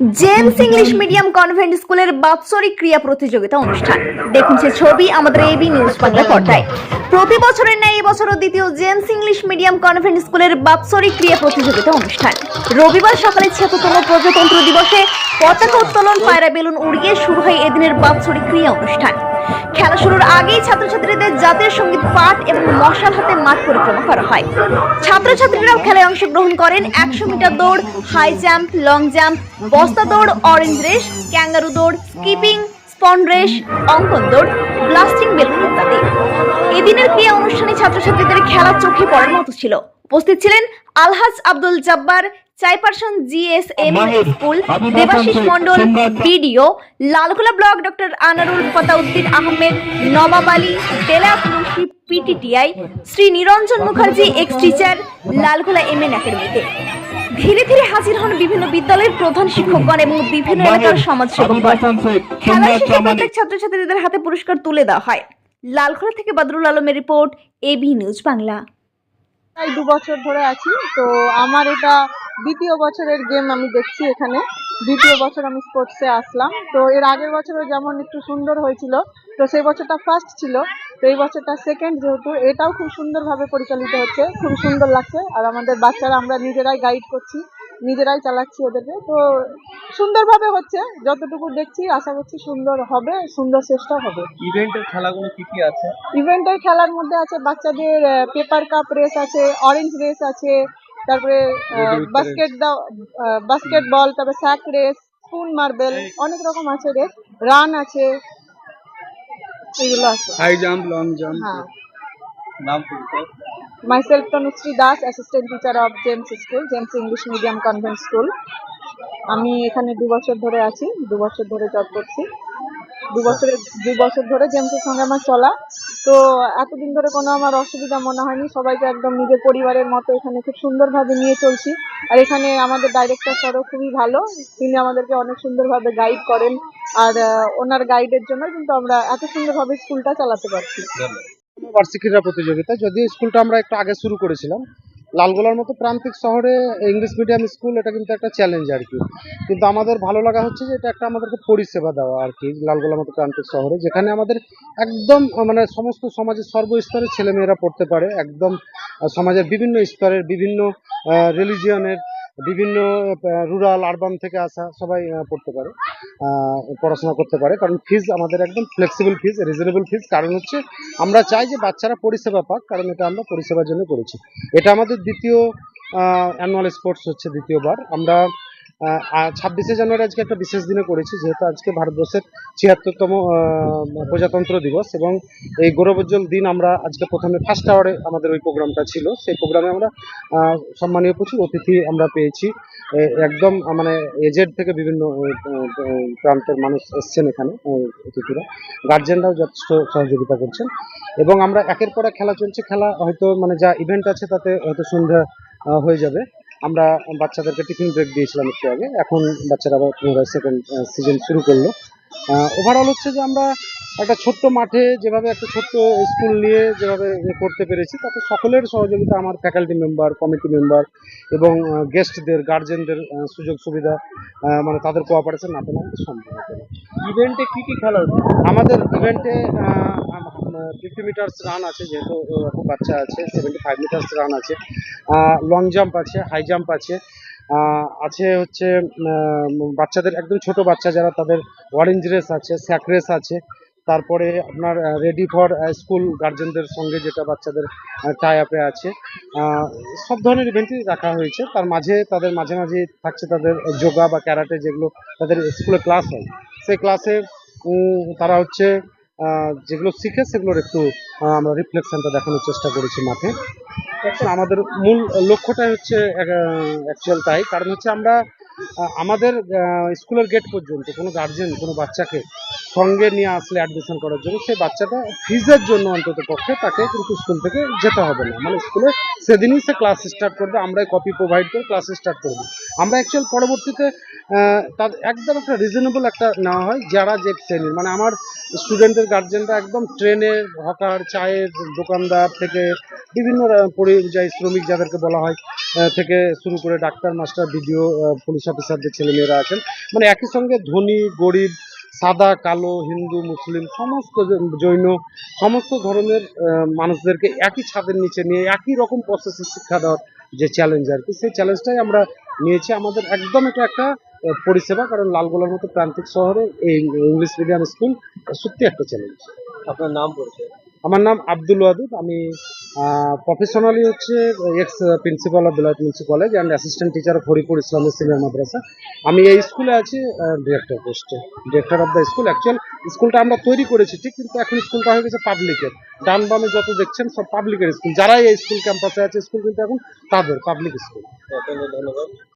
James English medium convent স্কুলের বাৎসরিক ক্রিয়া প্রতিযোগিতা অনুষ্ঠান। দেখুন সে ছবি আমাদের এবি নিউজ বাংলা পর্দায়। প্রতি বছরের ন্যায় এই বছরও দ্বিতীয় জেমস ইংলিশ মিডিয়াম কনভেন্ট স্কুলের বাৎসরিক ক্রিয়া প্রতিযোগিতা অনুষ্ঠান। রবিবার সকালে ছিয়াত্তরতম প্রজাতন্ত্র দিবসে পতাকা উত্তোলন, পায়রা বেলুন উড়িয়ে শুরু হয় এদিনের বাৎসরিক ক্রিয়া অনুষ্ঠান। খেলা শুরুর আগেই ছাত্রছাত্রীদের জাতীয় সংগীত পাঠ এবং মশাল হাতে মাঠ পরিক্রমা করা হয়। ছাত্রছাত্রীরাও খেলায় অংশগ্রহণ করেন। একশো মিটার দৌড়, হাই জাম্প, লং জাম্প, বস্তা দৌড়, অরেঞ্জ রেস ক্যাঙ্গারু দৌড়, স্কিপিং, স্পন রেস অঙ্কন দৌড়, ব্লাস্টিং বেলুন ইত্যাদি। এদিনের ক্রিয়া অনুষ্ঠানে ছাত্রছাত্রীদের খেলা চোখে পড়ার মতো ছিল। উপস্থিত ছিলেন আলহাজ Abdul Jabbar chairperson GSM school Debashis Mondal. BDO Lalgola block doctor Anarul Fatauddin Ahmed Nawab Ali Munshi PTTI Shri Niranjan Mukherjee ex teacher Lalgola M N একাডেমিতে ধীরে ধীরে হাজির হন বিভিন্ন বিদ্যালয়ের প্রধান শিক্ষকগণ এবং বিভিন্ন এলাকার সমাজসেবকগণ। শেষে প্রত্যেক ছাত্রছাত্রীদের হাতে পুরস্কার তুলে দেওয়া হয়। লালখোলা থেকে বাদরুল আলমের রিপোর্ট এবি নিউজ বাংলা। দু বছর ধরে আছি তো আমার এটা দ্বিতীয় বছরের গেম আমি দেখছি এখানে। দ্বিতীয় বছর আমি স্পোর্টসে আসলাম। তো এর আগের বছরও যেমন একটু সুন্দর হয়েছিল তো সেই বছরটা ফার্স্ট ছিল। তো এই বছরটা সেকেন্ড যেহেতু এটাও খুব সুন্দরভাবে পরিচালিত হচ্ছে। খুব সুন্দর লাগছে। আর আমাদের বাচ্চারা আমরা নিজেরাই গাইড করছি নিজেরাই চালাচ্ছি ওদেরকে। তো সুন্দরভাবে হচ্ছে। যতটুকু দেখছি আশা করছি সুন্দর হবে সুন্দর চেষ্টা হবে। ইভেন্টের খেলাগুলো কি কি আছে? ইভেন্টের খেলার মধ্যে আছে বাচ্চাদের পেপার কাপ রেস আছে অরেঞ্জ রেস আছে তারপরে বাস্কেট বাস্কেট বল তারপরে স্যাক রেস স্পুন মার্বেল অনেক রকম আছে রেস রান আছে। এগুলো আছে। হাই জাম্প লং জাম্প হ্যাঁ। নাম myself Tanushree Das assistant teacher of James school James English medium convent school আমি এখানে দু বছর ধরে আছি দু বছর ধরে জব করছি। দু বছরের দু বছর ধরে জেমসের সঙ্গে আমার চলা। তো এতদিন ধরে কোনো আমার অসুবিধা মনে হয়নি। সবাইকে একদম নিজের পরিবারের মতো এখানে খুব সুন্দরভাবে নিয়ে চলছি। আর এখানে আমাদের ডাইরেক্টর স্যারও খুবই ভালো। তিনি আমাদেরকে অনেক সুন্দরভাবে গাইড করেন। আর ওনার গাইডের জন্য কিন্তু আমরা এত সুন্দরভাবে স্কুলটা চালাতে পারছি। বার্ষিক ক্রীড়া প্রতিযোগিতা, যদিও স্কুলটা আমরা একটু আগে শুরু করেছিলাম। লালগোলার মতো প্রান্তিক শহরে ইংলিশ মিডিয়াম স্কুল এটা কিন্তু একটা চ্যালেঞ্জ আর কি। কিন্তু আমাদের ভালো লাগা হচ্ছে যে এটা একটা আমাদেরকে পরিষেবা দেওয়া আর কি, লালগোলার মতো প্রান্তিক শহরে, যেখানে আমাদের একদম মানে সমস্ত সমাজের সর্বস্তরের ছেলেমেয়েরা পড়তে পারে, একদম সমাজের বিভিন্ন স্তরের বিভিন্ন রিলিজিয়নের বিভিন্ন রুরাল আরবান থেকে আসা সবাই পড়তে পারে পড়াশোনা করতে পারে। কারণ ফিজ আমাদের একদম ফ্লেক্সিবল ফিজ রিজনেবল ফিজ কারণ হচ্ছে আমরা চাই যে বাচ্চারা পরিষেবা পাক, কারণ এটা আমরা পরিষেবার জন্য করেছি। এটা আমাদের দ্বিতীয় অ্যানুয়াল স্পোর্টস হচ্ছে দ্বিতীয়বার। আমরা ছাব্বিশে জানুয়ারি আজকে একটা বিশেষ দিনে করেছি, যেহেতু আজকে ভারতবর্ষের ছিয়াত্তরতম প্রজাতন্ত্র দিবস এবং এই গৌরবোজ্জ্বল দিন আমরা আজকে প্রথমে ফার্স্ট আওয়ারে আমাদের ওই প্রোগ্রামটা ছিল। সেই প্রোগ্রামে আমরা সম্মানীয় প্রচুর অতিথি আমরা পেয়েছি। একদম মানে এজেড থেকে বিভিন্ন প্রান্তের মানুষ এসছেন এখানে অতিথিরা। গার্জেনরাও যথেষ্ট সহযোগিতা করছেন। এবং আমরা একের পর এক খেলা চলছে। খেলা হয়তো মানে যা ইভেন্ট আছে তাতে হয়তো সন্ধ্যা হয়ে যাবে। আমরা বাচ্চাদেরকে টিফিন ব্রেক দিয়েছিলাম একটু আগে এখন বাচ্চারা আবার পুনরায় সেকেন্ড সিজন শুরু করল। ওভারঅল হচ্ছে যে আমরা একটা ছোট্ট মাঠে যেভাবে একটা ছোট্ট স্কুল নিয়ে যেভাবে করতে পেরেছি তাতে সকলের সহযোগিতা আমার ফ্যাকাল্টি মেম্বার কমিটি মেম্বার এবং গেস্টদের গার্জেনদের সুযোগ সুবিধা মানে তাদের কোঅপারেশন না পেলে সম্ভব ইভেন্টে কি কি খেলা আমাদের ইভেন্টে ফিফটি মিটার্স রান আছে, যেহেতু বাচ্চা আছে সেভেন্টি ফাইভ মিটার্স রান আছে লং জাম্প আছে হাই জাম্প আছে। আছে হচ্ছে বাচ্চাদের, একদম ছোট বাচ্চা যারা তাদের অরেঞ্জ রেস আছে স্যাক রেস আছে। তারপরে আপনার রেডি ফর স্কুল গার্জেনদের সঙ্গে যেটা বাচ্চাদের টাই আপে আছে। সব ধরনের ইভেন্টই রাখা হয়েছে। তার মাঝে, তাদের মাঝে মাঝে থাকছে তাদের যোগা বা ক্যারাটে যেগুলো তাদের স্কুলে ক্লাস হয়। সেই ক্লাসে তারা হচ্ছে যেগুলো শিখে সেগুলোর একটু আমরা রিফ্লেকশনটা দেখানোর চেষ্টা করেছি মাঠে। আমাদের মূল লক্ষ্যটাই হচ্ছে অ্যাকচুয়াল তাই। কারণ হচ্ছে আমরা আমাদের স্কুলের গেট পর্যন্ত, কোনো গার্জেন কোনো বাচ্চাকে সঙ্গে নিয়ে আসলে অ্যাডমিশন করার জন্য, সেই বাচ্চাটা ফিজের জন্য অন্তত পক্ষে তাকে কিন্তু স্কুল থেকে যেতে হবে না। মানে স্কুলে সেদিনই সে ক্লাস স্টার্ট করবে, আমরাই কপি প্রোভাইড করে ক্লাস স্টার্ট করব। আমরা অ্যাকচুয়াল পরবর্তীতে তার একদম একটা রিজনেবল একটা নেওয়া হয়, যারা যে শ্রেণির। মানে আমার স্টুডেন্টের গার্জেনরা একদম ট্রেনে হকার, চায়ের দোকানদার থেকে বিভিন্ন পরিযায়ী শ্রমিক যাদেরকে বলা হয় থেকে শুরু করে ডাক্তার, মাস্টার, বিডিও পুলিশ অফিসারদের ছেলেমেয়েরা আছেন মানে একই সঙ্গে ধনী, গরিব, সাদা, কালো, হিন্দু, মুসলিম, সমস্ত জৈন, সমস্ত ধরনের মানুষদেরকে একই ছাদের নিচে নিয়ে একই রকম প্রসেসে শিক্ষা দেওয়ার যে চ্যালেঞ্জ আর কি, সেই চ্যালেঞ্জটাই আমরা নিয়েছি আমাদের একদম এটা একটা পরিষেবা কারণ লালগোলার মতো প্রান্তিক শহরে এই ইংলিশ মিডিয়াম স্কুল সত্যি একটা চ্যালেঞ্জ আপনার নাম পরিচয় আমার নাম আব্দুল ওয়াদুদ। আমি প্রফেশনালি হচ্ছে ex principal of Bilat Munshi college and assistant teacher of Haripur Islamic senior madrasa আমি এই স্কুলে আছি ডিরেক্টর পোস্টে director of the school actual স্কুলটা আমরা তৈরি করেছি ঠিক কিন্তু এখন স্কুলটা হয়ে গেছে পাবলিকের ডান বামে যত দেখছেন সব পাবলিকের স্কুল যারাই এই স্কুল ক্যাম্পাসে আছে স্কুল কিন্তু এখন তাদের পাবলিক স্কুল ধন্যবাদ।